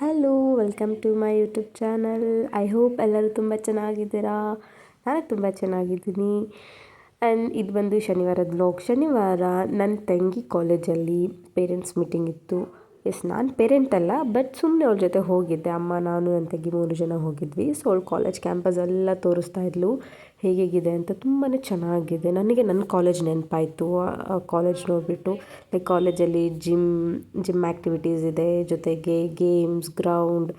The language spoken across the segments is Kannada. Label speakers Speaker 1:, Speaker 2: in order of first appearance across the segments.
Speaker 1: Hello welcome to my YouTube channel I hope ಎಲ್ಲರೂ ತುಂಬ ಚೆನ್ನಾಗಿದ್ದೀರಾ? ನಾನು ತುಂಬ ಚೆನ್ನಾಗಿದ್ದೀನಿ. ಆ್ಯಂಡ್ ಇದು ಬಂದು ಶನಿವಾರದ ಬ್ಲಾಗ್ ಶನಿವಾರ ನನ್ನ ತಂಗಿ ಕಾಲೇಜಲ್ಲಿ ಪೇರೆಂಟ್ಸ್ ಮೀಟಿಂಗ್ ಇತ್ತು. ಎಸ್, ನಾನು ಪೇರೆಂಟ್ ಅಲ್ಲ ಬಟ್ ಸುಮ್ಮನೆ ಅವ್ಳ ಜೊತೆ ಹೋಗಿದ್ದೆ. ಅಮ್ಮ, ನಾನು ನನ್ನ ತಂಗಿ ಮೂರು ಜನ ಹೋಗಿದ್ವಿ. ಸೊ ಅವಳು ಕಾಲೇಜ್ ಕ್ಯಾಂಪಸ್ ಎಲ್ಲ ತೋರಿಸ್ತಾ ಇದ್ಲು, ಹೇಗೇಗಿದೆ ಅಂತ ತುಂಬಾ ಚೆನ್ನಾಗಿದೆ. ನನಗೆ ನನ್ನ ಕಾಲೇಜ್ ನೆನಪಾಯಿತು. ಕಾಲೇಜ್ ನೋಡಿಬಿಟ್ಟು ಲೈಕ್ ಕಾಲೇಜಲ್ಲಿ ಜಿಮ್ ಜಿಮ್ ಆ್ಯಕ್ಟಿವಿಟೀಸ್ ಇದೆ, ಜೊತೆಗೆ ಗೇಮ್ಸ್ ಗ್ರೌಂಡ್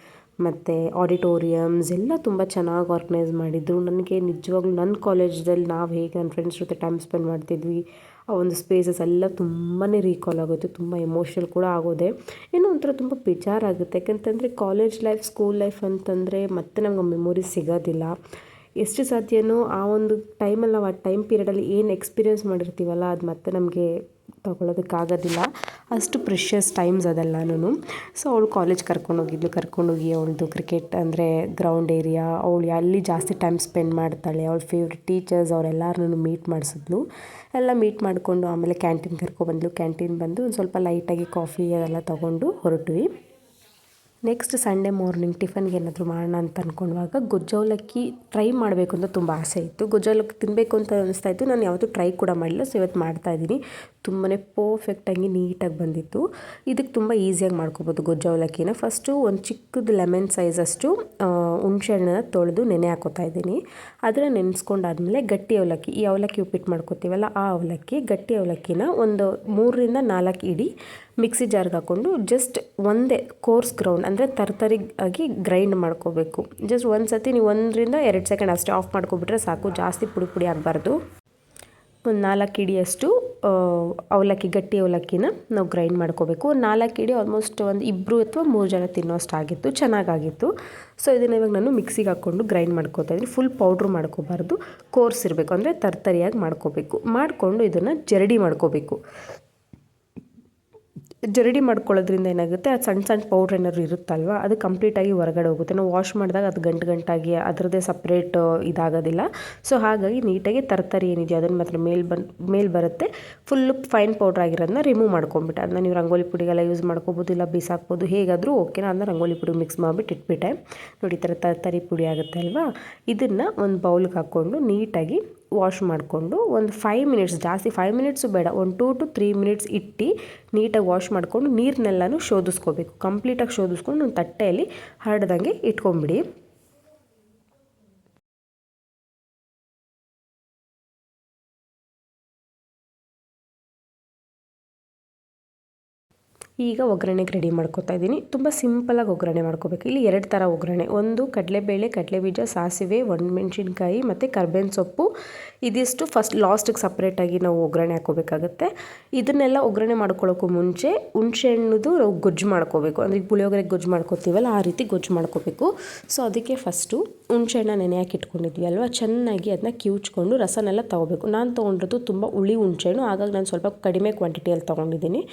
Speaker 1: ಮತ್ತು ಆಡಿಟೋರಿಯಮ್ಸ್ ಎಲ್ಲ ತುಂಬ ಚೆನ್ನಾಗಿ ಆರ್ಗನೈಸ್ ಮಾಡಿದ್ರು. ನನಗೆ ನಿಜವಾಗ್ಲೂ ನನ್ನ ಕಾಲೇಜಲ್ಲಿ ನಾವು ಹೇಗೆ ನನ್ನ ಫ್ರೆಂಡ್ಸ್ ಜೊತೆ ಟೈಮ್ ಸ್ಪೆಂಡ್ ಮಾಡ್ತಿದ್ವಿ ಆ ಒಂದು ಸ್ಪೇಸಸ್ ಎಲ್ಲ ತುಂಬಾ ರೀಕಾಲ್ ಆಗುತ್ತೆ, ತುಂಬ ಎಮೋಷ್ನಲ್ ಕೂಡ ಆಗೋದೆ. ಏನೋ ಒಂಥರ ತುಂಬ ಬೇಜಾರಾಗುತ್ತೆ. ಯಾಕಂತಂದರೆ ಕಾಲೇಜ್ ಲೈಫ್ ಸ್ಕೂಲ್ ಲೈಫ್ ಅಂತಂದರೆ ಮತ್ತೆ ನಮ್ಗೆ ಮೆಮೊರಿ ಸಿಗೋದಿಲ್ಲ. ಎಷ್ಟು ಸಾಧ್ಯನೋ ಆ ಒಂದು ಟೈಮಲ್ಲಿ ನಾವು ಆ ಟೈಮ್ ಪೀರಿಯಡಲ್ಲಿ ಏನು ಎಕ್ಸ್ಪೀರಿಯೆನ್ಸ್ ಮಾಡಿರ್ತೀವಲ್ಲ, ಅದು ಮತ್ತೆ ನಮಗೆ ತೊಗೊಳೋದಕ್ಕಾಗೋದಿಲ್ಲ ಅಷ್ಟು ಪ್ರಿಷಿಯಸ್ ಟೈಮ್ಸ್ ಅದೆಲ್ಲನೂ ಸೊ ಅವಳು ಕಾಲೇಜ್ ಕರ್ಕೊಂಡೋಗಿದ್ಲು. ಕರ್ಕೊಂಡೋಗಿ ಅವಳದು ಕ್ರಿಕೆಟ್ ಅಂದರೆ ಗ್ರೌಂಡ್ ಏರಿಯಾ ಅವಳು ಅಲ್ಲಿ ಜಾಸ್ತಿ ಟೈಮ್ ಸ್ಪೆಂಡ್ ಮಾಡ್ತಾಳೆ. ಅವಳ ಫೇವ್ರೆಟ್ ಟೀಚರ್ಸ್ ಅವರೆಲ್ಲರನ್ನೂ ಮೀಟ್ ಮಾಡಿಸಿದ್ಲು. ಎಲ್ಲ ಮೀಟ್ ಮಾಡಿಕೊಂಡು ಆಮೇಲೆ ಕ್ಯಾಂಟೀನ್ ಕರ್ಕೊಬಂದ್ಲು ಕ್ಯಾಂಟೀನ್ ಬಂದು ಒಂದು ಸ್ವಲ್ಪ ಲೈಟಾಗಿ ಕಾಫಿ ಅದೆಲ್ಲ ತೊಗೊಂಡು ಹೊರಟ್ವಿ. ನೆಕ್ಸ್ಟ್ ಸಂಡೇ ಮಾರ್ನಿಂಗ್ ಟಿಫನ್ಗೆ ಏನಾದರೂ ಮಾಡೋಣ ಅಂತ ಅಂದ್ಕೊಂಡಾಗ ಗೊಜ್ಜವಲಕ್ಕಿ ಟ್ರೈ ಮಾಡಬೇಕು ಅಂತ ತುಂಬ ಆಸೆ ಇತ್ತು. ಗೊಜ್ಜವಲಕ್ಕಿ ತಿನ್ನಬೇಕು ಅಂತ ಅನಿಸ್ತಾ ಇತ್ತು. ನಾನು ಯಾವತ್ತೂ ಟ್ರೈ ಕೂಡ ಮಾಡಿಲ್ಲ ಸೊ ಇವತ್ತು ಮಾಡ್ತಾಯಿದ್ದೀನಿ ತುಂಬಾ ಪರ್ಫೆಕ್ಟಾಗಿ ನೀಟಾಗಿ ಬಂದಿತ್ತು. ಇದಕ್ಕೆ ತುಂಬ ಈಸಿಯಾಗಿ ಮಾಡ್ಕೋಬೋದು ಗೊಜ್ಜವಲಕ್ಕಿನ. ಫಸ್ಟು ಒಂದು ಚಿಕ್ಕದು ಲೆಮನ್ ಸೈಜಷ್ಟು ಹುಣಸೆ ಹಣ್ಣನ್ನು ತೊಳೆದು ನೆನೆ ಹಾಕೋತಾ ಇದ್ದೀನಿ. ಅದನ್ನು ನೆನೆಸ್ಕೊಂಡಾದ್ಮೇಲೆ ಗಟ್ಟಿ ಅವಲಕ್ಕಿ, ಈ ಅವಲಕ್ಕಿ ಉಪ್ಪಿಟ್ಟು ಮಾಡ್ಕೋತೀವಲ್ಲ ಆ ಅವಲಕ್ಕಿ, ಗಟ್ಟಿ ಅವಲಕ್ಕಿನ ಒಂದು ಮೂರರಿಂದ ನಾಲ್ಕು ಇಡಿ ಮಿಕ್ಸಿ ಜಾರ್ಗೆ ಹಾಕ್ಕೊಂಡು ಜಸ್ಟ್ ಒಂದೇ ಕೋರ್ಸ್ ಗ್ರೌಂಡ್ ಅಂದರೆ ತರ್ತರಿಯಾಗಿ ಗ್ರೈಂಡ್ ಮಾಡ್ಕೋಬೇಕು. ಜಸ್ಟ್ ಒಂದು ಸತಿ ನೀವು ಒಂದರಿಂದ ಎರಡು ಸೆಕೆಂಡ್ ಅಷ್ಟೇ ಆಫ್ ಮಾಡ್ಕೊಬಿಟ್ರೆ ಸಾಕು, ಜಾಸ್ತಿ ಪುಡಿ ಪುಡಿ ಆಗಬಾರ್ದು. ಒಂದು ನಾಲ್ಕು ಇಡಿಯಷ್ಟು ಅವಲಕ್ಕಿ, ಗಟ್ಟಿ ಅವಲಕ್ಕಿನ ನಾವು ಗ್ರೈಂಡ್ ಮಾಡ್ಕೋಬೇಕು. ಒಂದು ನಾಲ್ಕು ಇಡಿ ಆಲ್ಮೋಸ್ಟ್ ಒಂದು ಇಬ್ಬರು ಅಥವಾ ಮೂರು ಜನ ತಿನ್ನೋಷ್ಟು ಆಗಿತ್ತು, ಚೆನ್ನಾಗಾಗಿತ್ತು. ಸೊ ಇದನ್ನು ಇವಾಗ ನಾನು ಮಿಕ್ಸಿಗೆ ಹಾಕ್ಕೊಂಡು ಗ್ರೈಂಡ್ ಮಾಡ್ಕೋತಾ ಇದ್ದೀನಿ. ಫುಲ್ ಪೌಡ್ರ್ ಮಾಡ್ಕೋಬಾರ್ದು. ಕೋರ್ಸ್ ಇರಬೇಕು, ಅಂದರೆ ತರ್ತರಿಯಾಗಿ ಮಾಡ್ಕೋಬೇಕು. ಮಾಡಿಕೊಂಡು ಇದನ್ನು ಜರಡಿ ಮಾಡ್ಕೋಬೇಕು. ಜರಡಿ ಮಾಡ್ಕೊಳ್ಳೋದ್ರಿಂದ ಏನಾಗುತ್ತೆ? ಅದು ಸಣ್ಣ ಸಣ್ಣ ಪೌಡ್ರ್ ಏನಾದ್ರು ಇರುತ್ತಲ್ವ? ಅದು ಕಂಪ್ಲೀಟಾಗಿ ಹೊರಗಡೆ ಹೋಗುತ್ತೆ. ನಾವು ವಾಶ್ ಮಾಡಿದಾಗ ಅದು ಗಂಟು ಗಂಟಾಗಿ ಅದರದ್ದೇ ಸಪ್ರೇಟ್ ಇದಾಗೋದಿಲ್ಲ. ಸೊ ಹಾಗಾಗಿ ನೀಟಾಗಿ ತರಕಾರಿ ಏನಿದೆಯೋ ಅದನ್ನು ಮಾತ್ರ ಮೇಲೆ ಬಂದು, ಮೇಲೆ ಬರುತ್ತೆ. ಫುಲ್ಲು ಫೈನ್ ಪೌಡ್ರ್ ಆಗಿರೋದನ್ನ ರಿಮೂವ್ ಮಾಡ್ಕೊಂಬಿಟ್ಟೆ. ಅದನ್ನ ನೀವು ರಂಗೋಲಿ ಪುಡಿಗೆಲ್ಲ ಯೂಸ್ ಮಾಡ್ಕೋಬೋದು, ಇಲ್ಲ ಬಿಸಾಕ್ಬೋದು, ಹೇಗಾದರೂ ಓಕೆ ಅದನ್ನ ರಂಗೋಲಿ ಪುಡಿ ಮಿಕ್ಸ್ ಮಾಡಿಬಿಟ್ಟು ಇಟ್ಬಿಟ್ಟೆ. ನೋಡಿ, ಈ ಥರ ತರಕಾರಿ ಪುಡಿ ಆಗುತ್ತೆ ಅಲ್ವಾ? ಇದನ್ನು ಒಂದು ಬೌಲ್ಗೆ ಹಾಕ್ಕೊಂಡು ನೀಟಾಗಿ ವಾಶ್ ಮಾಡಿಕೊಂಡು ಒಂದು ಫೈವ್ ಮಿನಿಟ್ಸ್ ಜಾಸ್ತಿ ಫೈವ್ ಮಿನಿಟ್ಸು ಬೇಡ, ಒಂದು ಟೂ ಟು ತ್ರೀ ಮಿನಿಟ್ಸ್ ಇಟ್ಟು ನೀಟಾಗಿ ವಾಶ್ ಮಾಡಿಕೊಂಡು ನೀರನ್ನೆಲ್ಲನೂ ಶೋಧಿಸ್ಕೋಬೇಕು. ಕಂಪ್ಲೀಟಾಗಿ ಶೋಧಿಸ್ಕೊಂಡು ಒಂದು ತಟ್ಟೆಯಲ್ಲಿ ಹರಡ್ದಂಗೆ ಇಟ್ಕೊಂಬಿಡಿ. ಈಗ ಒಗ್ಗರಣೆಗೆ ರೆಡಿ ಮಾಡ್ಕೊತಾ ಇದ್ದೀನಿ. ತುಂಬ ಸಿಂಪಲಾಗಿ ಒಗ್ಗರಣೆ ಮಾಡ್ಕೋಬೇಕು. ಇಲ್ಲಿ ಎರಡು ಥರ ಒಗ್ಗರಣೆ. ಒಂದು ಕಡಲೆಬೇಳೆ, ಕಡಲೆಬೀಜ, ಸಾಸಿವೆ, ಒಣಮೆಣ್ಸಿನ್ಕಾಯಿ ಮತ್ತು ಕರ್ಬೇವಿನ ಸೊಪ್ಪು. ಇದಿಷ್ಟು ಫಸ್ಟ್ ಲಾಸ್ಟಿಗೆ ಸಪ್ರೇಟಾಗಿ ನಾವು ಒಗ್ಗರಣೆ ಹಾಕೋಬೇಕಾಗತ್ತೆ ಇದನ್ನೆಲ್ಲ ಒಗ್ಗರಣೆ ಮಾಡ್ಕೊಳ್ಳೋಕ್ಕೂ ಮುಂಚೆ ಹುಣಸೆ ಹಣ್ಣುದು ನಾವು ಗೊಜ್ಜು ಮಾಡ್ಕೋಬೇಕು. ಅಂದರೆ ಪುಳಿಯೋಗರೆಗೆ ಗೊಜ್ಜು ಮಾಡ್ಕೋತೀವಲ್ಲ, ಆ ರೀತಿ ಗೊಜ್ಜು ಮಾಡ್ಕೋಬೇಕು. ಸೊ ಅದಕ್ಕೆ ಫಸ್ಟು ಹುಣಸೆಹಣ್ಣ ನೆನೆ ಹಾಕಿ ಇಟ್ಕೊಂಡಿದ್ವಿ ಅಲ್ವಾ? ಚೆನ್ನಾಗಿ ಅದನ್ನ ಕಿವುಚ್ಕೊಂಡು ರಸನೆಲ್ಲ ತೊಗೋಬೇಕು. ನಾನು ತೊಗೊಂಡಿರೋದು ತುಂಬ ಹುಳಿ ಹುಣಸೆಹಣ್ಣು ಹಾಗಾಗಿ ನಾನು ಸ್ವಲ್ಪ ಕಡಿಮೆ ಕ್ವಾಂಟಿಟಿಯಲ್ಲಿ ತೊಗೊಂಡಿದ್ದೀನಿ.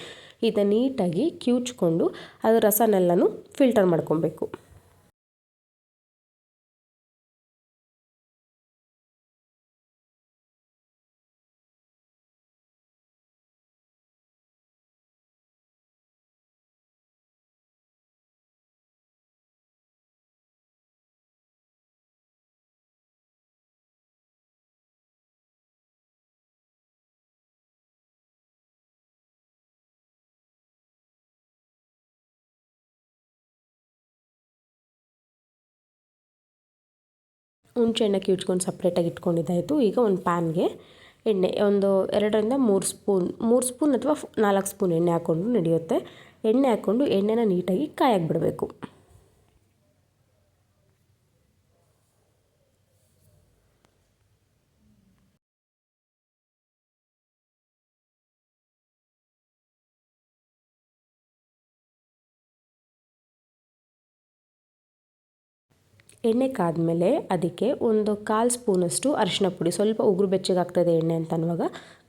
Speaker 1: ಇದನ್ನು ನೀಟಾಗಿ ಕಿವುಚ್ಕೊಂಡು ಅದರ ರಸನೆಲ್ಲನೂ ಫಿಲ್ಟರ್ ಮಾಡ್ಕೊಬೇಕು. ಹುಣ್ಸೆ ಹಣ್ಣು ಕಿವುಚ್ಕೊಂಡು ಸಪ್ರೇಟಾಗಿ ಇಟ್ಕೊಂಡಿದ್ದಾಯಿತು. ಈಗ ಒಂದು ಪ್ಯಾನ್ಗೆ ಎಣ್ಣೆ, ಒಂದು ಎರಡರಿಂದ ಮೂರು ಸ್ಪೂನ್ ಮೂರು ಸ್ಪೂನ್ ಅಥವಾ ನಾಲ್ಕು ಸ್ಪೂನ್ ಎಣ್ಣೆ ಹಾಕ್ಕೊಂಡು ನಡೆಯುತ್ತೆ. ಎಣ್ಣೆ ಹಾಕ್ಕೊಂಡು ಎಣ್ಣೆನ ನೀಟಾಗಿ ಕಾಯಕ್ಕೆ ಬಿಡಬೇಕು. ಎಣ್ಣೆ ಕಾದ್ಮೇಲೆ ಅದಕ್ಕೆ ಒಂದು ಕಾಲು ಸ್ಪೂನಷ್ಟು ಅರಿಶಿನ ಪುಡಿ. ಸ್ವಲ್ಪ ಉಗುರು ಬೆಚ್ಚಗೆ ಆಗ್ತದೆ ಎಣ್ಣೆ ಅಂತ ಅನ್ನುವಾಗ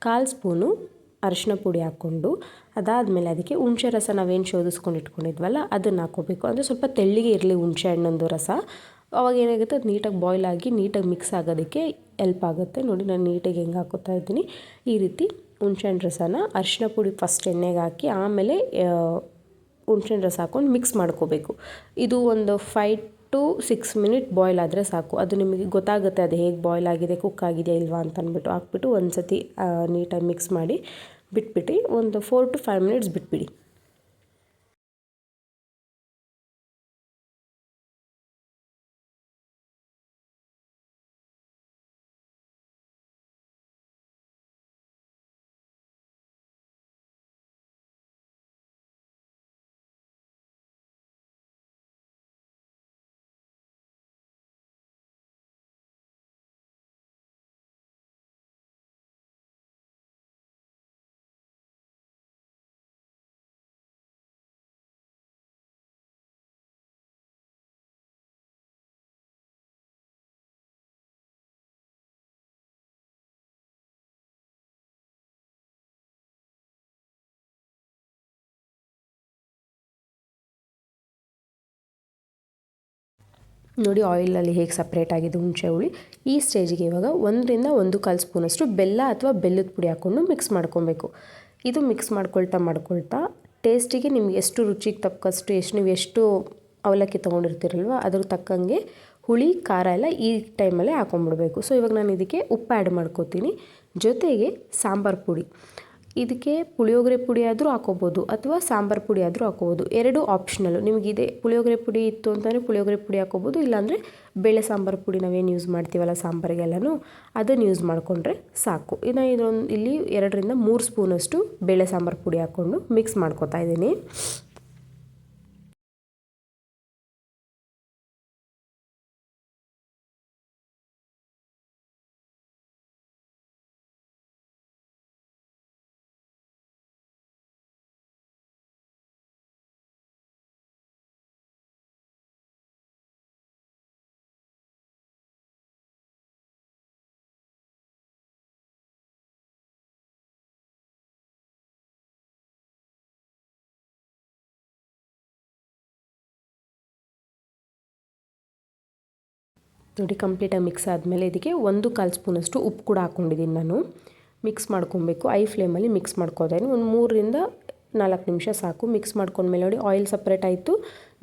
Speaker 1: ಕಾಲು ಸ್ಪೂನು ಅರಿಶಿನ ಪುಡಿ ಹಾಕ್ಕೊಂಡು ಅದಾದಮೇಲೆ ಅದಕ್ಕೆ ಹುಣಸೆ ರಸ ನಾವೇನು ಶೋಧಿಸ್ಕೊಂಡು ಇಟ್ಕೊಂಡಿದ್ವಲ್ಲ ಅದನ್ನು ಹಾಕ್ಕೋಬೇಕು. ಅಂದರೆ ಸ್ವಲ್ಪ ತೆಳ್ಳಿಗೆ ಇರಲಿ ಹುಣಸೆ ಹಣ್ಣೊಂದು ರಸ. ಅವಾಗ ಏನಾಗುತ್ತೆ ಅದು ನೀಟಾಗಿ ಬಾಯ್ಲ್ ಆಗಿ ನೀಟಾಗಿ ಮಿಕ್ಸ್ ಆಗೋದಕ್ಕೆ ಎಲ್ಪ್ ಆಗುತ್ತೆ. ನೋಡಿ ನಾನು ನೀಟಾಗಿ ಹೆಂಗೆ ಹಾಕೋತಾ ಇದ್ದೀನಿ. ಈ ರೀತಿ ಹುಣ್ಸೆ ಹಣ್ಣು ರಸನ ಅರಿಶಿನ ಪುಡಿ ಫಸ್ಟ್ ಎಣ್ಣೆಗೆ ಹಾಕಿ ಆಮೇಲೆ ಹುಣಸೆಹಣ್ಣು ರಸ ಹಾಕ್ಕೊಂಡು ಮಿಕ್ಸ್ ಮಾಡ್ಕೋಬೇಕು. ಇದು ಒಂದು five to six minute boil ಆದರೆ ಸಾಕು. ಅದು ನಿಮಗೆ ಗೊತ್ತಾಗುತ್ತೆ ಅದು ಹೇಗೆ ಬಾಯ್ಲ್ ಆಗಿದೆ, ಕುಕ್ ಆಗಿದೆಯಾ ಇಲ್ವಾ ಅಂತ ಅಂದ್ಬಿಟ್ಟು ಹಾಕ್ಬಿಟ್ಟು ಒಂದು ಸತಿ ನೀಟಾಗಿ ಮಿಕ್ಸ್ ಮಾಡಿ ಬಿಟ್ಬಿಟ್ಟು ಒಂದು ಫೋರ್ ಟು ಫೈವ್ ಮಿನಿಟ್ಸ್ ಬಿಟ್ಬಿಡಿ. ನೋಡಿ ಆಯಿಲಲ್ಲಿ ಹೇಗೆ ಸಪ್ರೇಟ್ ಆಗಿದೆ ಹುಣಸೆ ಹುಳಿ, ಈ ಸ್ಟೇಜಿಗೆ ಇವಾಗ ಒಂದರಿಂದ ಒಂದು ಕಾಲು ಸ್ಪೂನಷ್ಟು ಬೆಲ್ಲ ಅಥವಾ ಬೆಲ್ಲದ ಪುಡಿ ಹಾಕ್ಕೊಂಡು ಮಿಕ್ಸ್ ಮಾಡ್ಕೊಬೇಕು. ಇದು ಮಿಕ್ಸ್ ಮಾಡ್ಕೊಳ್ತಾ ಮಾಡ್ಕೊಳ್ತಾ ಟೇಸ್ಟಿಗೆ ನಿಮ್ಗೆ ಎಷ್ಟು ರುಚಿಗೆ ತಕ್ಕಷ್ಟು ಎಷ್ಟು ನೀವು ಎಷ್ಟು ಅವಲಕ್ಕಿ ತೊಗೊಂಡಿರ್ತೀರಲ್ವ ಅದ್ರ ತಕ್ಕಂಗೆ ಹುಳಿ, ಖಾರ ಎಲ್ಲ ಈ ಟೈಮಲ್ಲೇ ಹಾಕೊಂಡ್ಬಿಡ್ಬೇಕು. ಸೊ ಇವಾಗ ನಾನು ಇದಕ್ಕೆ ಉಪ್ಪು ಆ್ಯಡ್ ಮಾಡ್ಕೋತೀನಿ. ಜೊತೆಗೆ ಸಾಂಬಾರು ಪುಡಿ. ಇದಕ್ಕೆ ಪುಳಿಯೋಗರೆ ಪುಡಿ ಆದರೂ ಹಾಕೋಬೋದು ಅಥವಾ ಸಾಂಬಾರು ಪುಡಿ ಆದರೂ ಹಾಕೋಬೋದು. ಎರಡು ಆಪ್ಷನಲ್ಲು ನಿಮಗಿದೆ ಪುಳಿಯೋಗರೆ ಪುಡಿ ಇತ್ತು ಅಂತಂದರೆ ಪುಳಿಯೋಗರೆ ಪುಡಿ ಹಾಕೋಬೋದು, ಇಲ್ಲಾಂದರೆ ಬೇಳೆ ಸಾಂಬಾರು ಪುಡಿ ನಾವೇನು ಯೂಸ್ ಮಾಡ್ತೀವಲ್ಲ ಸಾಂಬಾರಿಗೆಲ್ಲನೂ, ಅದನ್ನು ಯೂಸ್ ಮಾಡಿಕೊಂಡ್ರೆ ಸಾಕು. ಇನ್ನು ಇದೊಂದು, ಇಲ್ಲಿ ಎರಡರಿಂದ ಮೂರು ಸ್ಪೂನಷ್ಟು ಬೇಳೆ ಸಾಂಬಾರು ಪುಡಿ ಹಾಕ್ಕೊಂಡು ಮಿಕ್ಸ್ ಮಾಡ್ಕೊತಾ ಇದ್ದೀನಿ. ನೋಡಿ ಕಂಪ್ಲೀಟಾಗಿ ಮಿಕ್ಸ್ ಆದಮೇಲೆ ಇದಕ್ಕೆ ಒಂದು ಕಾಲು ಸ್ಪೂನಷ್ಟು ಉಪ್ಪು ಕೂಡ ಹಾಕ್ಕೊಂಡಿದ್ದೀನಿ ನಾನು. ಮಿಕ್ಸ್ ಮಾಡ್ಕೊಬೇಕು. ಐ ಫ್ಲೇಮಲ್ಲಿ ಮಿಕ್ಸ್ ಮಾಡ್ಕೋತೀನಿ ಒಂದು ಮೂರರಿಂದ ನಾಲ್ಕು ನಿಮಿಷ ಸಾಕು. ಮಿಕ್ಸ್ ಮಾಡ್ಕೊಂಡ್ಮೇಲೆ ನೋಡಿ ಆಯಿಲ್ ಸಪ್ರೇಟ್ ಆಯಿತು.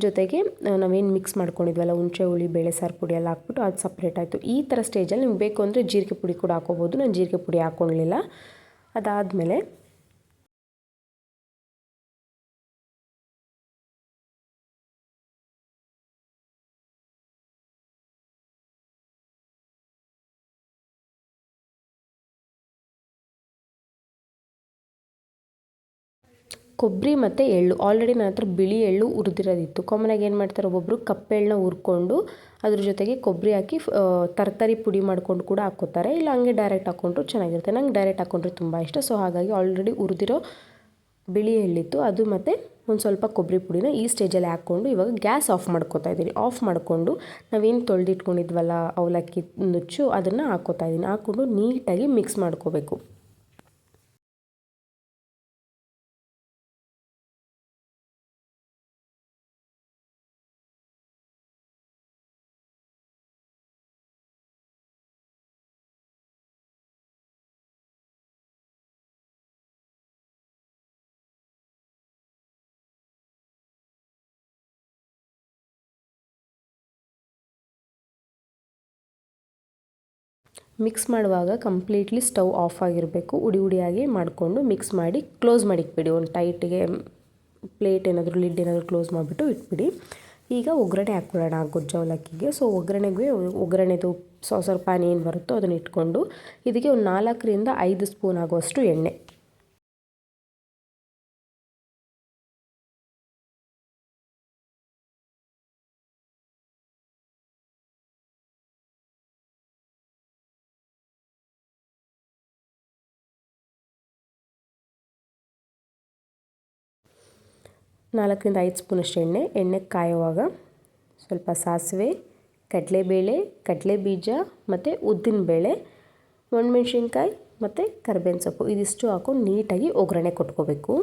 Speaker 1: ಜೊತೆಗೆ ನಾವೇನು ಮಿಕ್ಸ್ ಮಾಡ್ಕೊಂಡಿದ್ವಲ್ಲ, ಹುಣಸೆ, ಹುಳಿ, ಬೇಳೆ, ಸಾರು ಪುಡಿ ಎಲ್ಲ ಹಾಕ್ಬಿಟ್ಟು ಅದು ಸಪ್ರೇಟ್ ಆಯಿತು. ಈ ಥರ ಸ್ಟೇಜಲ್ಲಿ ನಿಮ್ಗೆ ಬೇಕು ಅಂದರೆ ಜೀರಿಗೆ ಪುಡಿ ಕೂಡ ಹಾಕೋಬೋದು. ನಾನು ಜೀರಿಗೆ ಪುಡಿ ಹಾಕ್ಕೊಳ್ಳಿಲ್ಲ ಅದಾದಮೇಲೆ ಕೊಬ್ಬರಿ ಮತ್ತು ಎಳ್ಳು. ಆಲ್ರೆಡಿ ನನ್ನ ಹತ್ರ ಬಿಳಿ ಎಳ್ಳು ಹುರಿದಿರೋದಿತ್ತು. ಕಾಮನಾಗಿ ಏನು ಮಾಡ್ತಾರೆ ಒಬ್ಬೊಬ್ಬರು ಕಪ್ಪೆಳ್ಳನ್ನ ಹುರ್ಕೊಂಡು ಅದ್ರ ಜೊತೆಗೆ ಕೊಬ್ಬರಿ ಹಾಕಿ ತರಕಾರಿ ಪುಡಿ ಮಾಡ್ಕೊಂಡು ಕೂಡ ಹಾಕ್ಕೋತಾರೆ. ಇಲ್ಲ, ಹಂಗೆ ಡೈರೆಕ್ಟ್ ಹಾಕ್ಕೊಂಡ್ರು ಚೆನ್ನಾಗಿರುತ್ತೆ. ನಂಗೆ ಡೈರೆಕ್ಟ್ ಹಾಕ್ಕೊಂಡ್ರೆ ತುಂಬ ಇಷ್ಟ. ಸೊ ಹಾಗಾಗಿ ಆಲ್ರೆಡಿ ಉರಿದಿರೋ ಬಿಳಿ ಎಳ್ಳಿತ್ತು. ಅದು ಮತ್ತು ಒಂದು ಸ್ವಲ್ಪ ಕೊಬ್ಬರಿ ಪುಡಿನ ಈ ಸ್ಟೇಜಲ್ಲಿ ಹಾಕ್ಕೊಂಡು ಇವಾಗ ಗ್ಯಾಸ್ ಆಫ್ ಮಾಡ್ಕೋತಾ ಇದ್ದೀನಿ. ಆಫ್ ಮಾಡಿಕೊಂಡು ನಾವೇನು ತೊಳೆದಿಟ್ಕೊಂಡಿದ್ವಲ್ಲ, ಅವಲಕ್ಕಿ ನುಚ್ಚು, ಅದನ್ನು ಹಾಕ್ಕೋತಾ ಇದ್ದೀನಿ. ಹಾಕ್ಕೊಂಡು ನೀಟಾಗಿ ಮಿಕ್ಸ್ ಮಾಡ್ಕೋಬೇಕು. ಮಿಕ್ಸ್ ಮಾಡುವಾಗ ಕಂಪ್ಲೀಟ್ಲಿ ಸ್ಟವ್ ಆಫ್ ಆಗಿರಬೇಕು. ಉಡಿ ಉಡಿಯಾಗಿ ಮಾಡಿಕೊಂಡು ಮಿಕ್ಸ್ ಮಾಡಿ ಕ್ಲೋಸ್ ಮಾಡಿಕ್ಬಿಡಿ ಒಂದು ಟೈಟಿಗೆ ಪ್ಲೇಟ್ ಏನಾದರೂ ಲಿಡ್ ಏನಾದರೂ ಕ್ಲೋಸ್ ಮಾಡಿಬಿಟ್ಟು ಇಟ್ಬಿಡಿ. ಈಗ ಒಗ್ಗರಣೆ ಹಾಕ್ಕೊಳ್ಳೋಣ ಗೊಜ್ಜು ಅವಲಕ್ಕಿಗೆ. ಸೊ ಒಗ್ಗರಣೆಗೆ, ಒಗ್ಗರಣೆದು ಸಾಸರ್ ಪ್ಯಾನ್ ಏನು ಬರುತ್ತೋ ಅದನ್ನು ಇಟ್ಕೊಂಡು, ಇದಕ್ಕೆ ಒಂದು ನಾಲ್ಕರಿಂದ ಐದು ಸ್ಪೂನ್ ಆಗುವಷ್ಟು ಎಣ್ಣೆ. ನಾಲ್ಕರಿಂದ ಐದು ಸ್ಪೂನಷ್ಟು ಎಣ್ಣೆ ಎಣ್ಣೆ ಕಾಯುವಾಗ ಸ್ವಲ್ಪ ಸಾಸಿವೆ, ಕಡಲೆಬೇಳೆ ಕಡಲೆ ಬೀಜ ಮತ್ತು ಉದ್ದಿನಬೇಳೆ, ಒಣಮೆಣ್ಸಿನ್ಕಾಯಿ ಮತ್ತು ಕರ್ಬೇವಿನ ಸೊಪ್ಪು ಇದಿಷ್ಟು ಹಾಕೊಂಡು ನೀಟಾಗಿ ಒಗ್ಗರಣೆ ಕೊಟ್ಕೋಬೇಕು.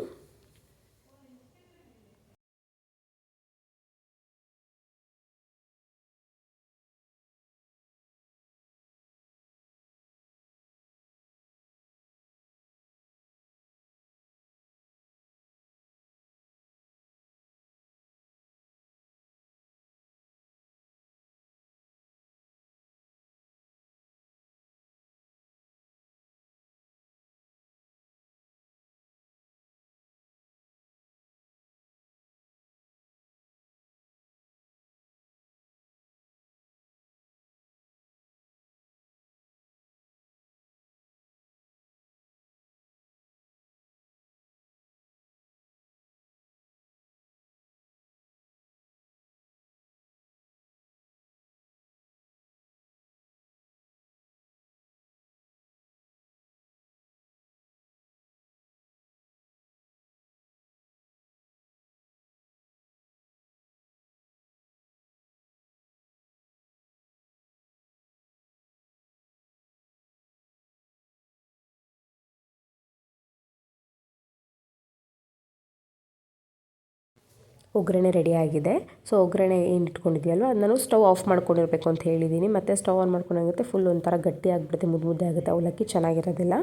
Speaker 1: ಒಗ್ಗರಣೆ ರೆಡಿಯಾಗಿದೆ ಸೊ ಒಗ್ಗರಣೆ ಏನು ಇಟ್ಕೊಂಡಿದ್ಯಲ್ವ ನಾನು ಸ್ಟವ್ ಆಫ್ ಮಾಡ್ಕೊಂಡಿರಬೇಕು ಅಂತ ಹೇಳಿದ್ದೀನಿ ಮತ್ತು ಸ್ಟವ್ ಆನ್ ಮಾಡ್ಕೊಂಡಾಗುತ್ತೆ ಫುಲ್ ಒಂಥರ ಗಟ್ಟಿ ಆಗಿಬಿಡುತ್ತೆ ಮುದ್ದೆ ಮುದ್ದೆ ಆಗುತ್ತೆ, ಅವಲಕ್ಕಿ ಚೆನ್ನಾಗಿರೋದಿಲ್ಲ.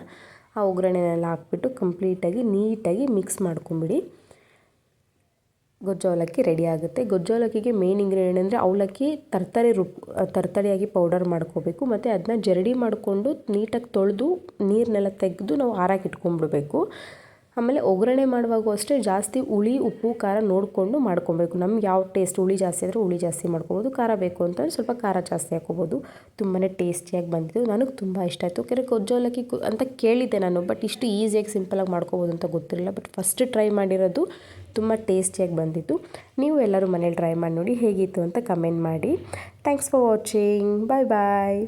Speaker 1: ಆ ಒಗ್ಗರಣೆನೆಲ್ಲ ಹಾಕ್ಬಿಟ್ಟು ಕಂಪ್ಲೀಟಾಗಿ ನೀಟಾಗಿ ಮಿಕ್ಸ್ ಮಾಡ್ಕೊಂಬಿಡಿ. ಗೊಜ್ಜು, ಅವಲಕ್ಕಿ ರೆಡಿ ಆಗುತ್ತೆ. ಗೊಜ್ಜು, ಅವಲಕ್ಕಿಗೆ ಮೇನ್ ಇಂಗ್ರೀಡಿಯೆಂಟ್ ಅಂದರೆ ಅವಲಕ್ಕಿ ತರ್ತರಿ ರುಬ್ ತರ್ತರಿಯಾಗಿ ಪೌಡರ್ ಮಾಡ್ಕೋಬೇಕು. ಮತ್ತು ಅದನ್ನ ಜರಡಿ ಮಾಡಿಕೊಂಡು ನೀಟಾಗಿ ತೊಳೆದು ನೀರನ್ನೆಲ್ಲ ತೆಗೆದು ನಾವು ಆರಕ್ಕೆ ಇಟ್ಕೊಂಡ್ಬಿಡ್ಬೇಕು ಆಮೇಲೆ ಒಗ್ಗರಣೆ ಮಾಡುವಾಗೂ ಅಷ್ಟೇ ಜಾಸ್ತಿ ಹುಳಿ, ಉಪ್ಪು, ಖಾರ ನೋಡಿಕೊಂಡು ಮಾಡ್ಕೊಬೇಕು. ನಮ್ಗೆ ಯಾವ ಟೇಸ್ಟ್ ಹುಳಿ ಜಾಸ್ತಿ ಆದರೆ ಹುಳಿ ಜಾಸ್ತಿ ಮಾಡ್ಕೊಬೋದು. ಖಾರ ಬೇಕು ಅಂತಂದರೆ ಸ್ವಲ್ಪ ಖಾರ ಜಾಸ್ತಿ ಹಾಕೋಬೋದು ತುಂಬಾ ಟೇಸ್ಟಿಯಾಗಿ ಬಂದಿದ್ದು. ನನಗೆ ತುಂಬ ಇಷ್ಟ ಆಯಿತು. ಕೆರೆ ಗೊಜ್ಜೋಲಕ್ಕಿ ಅಂತ ಕೇಳಿದ್ದೆ ನಾನು ಬಟ್ ಇಷ್ಟು ಈಸಿಯಾಗಿ ಸಿಂಪಲಾಗಿ ಮಾಡ್ಕೋಬೋದು ಅಂತ ಗೊತ್ತಿರಲಿಲ್ಲ. ಬಟ್ ಫಸ್ಟ್ ಟ್ರೈ ಮಾಡಿರೋದು ತುಂಬ ಟೇಸ್ಟಿಯಾಗಿ ಬಂದಿತ್ತು. ನೀವು ಎಲ್ಲರೂ ಮನೇಲಿ ಟ್ರೈ ಮಾಡಿ ನೋಡಿ ಹೇಗಿತ್ತು ಅಂತ ಕಮೆಂಟ್ ಮಾಡಿ. Thanks for watching bye bye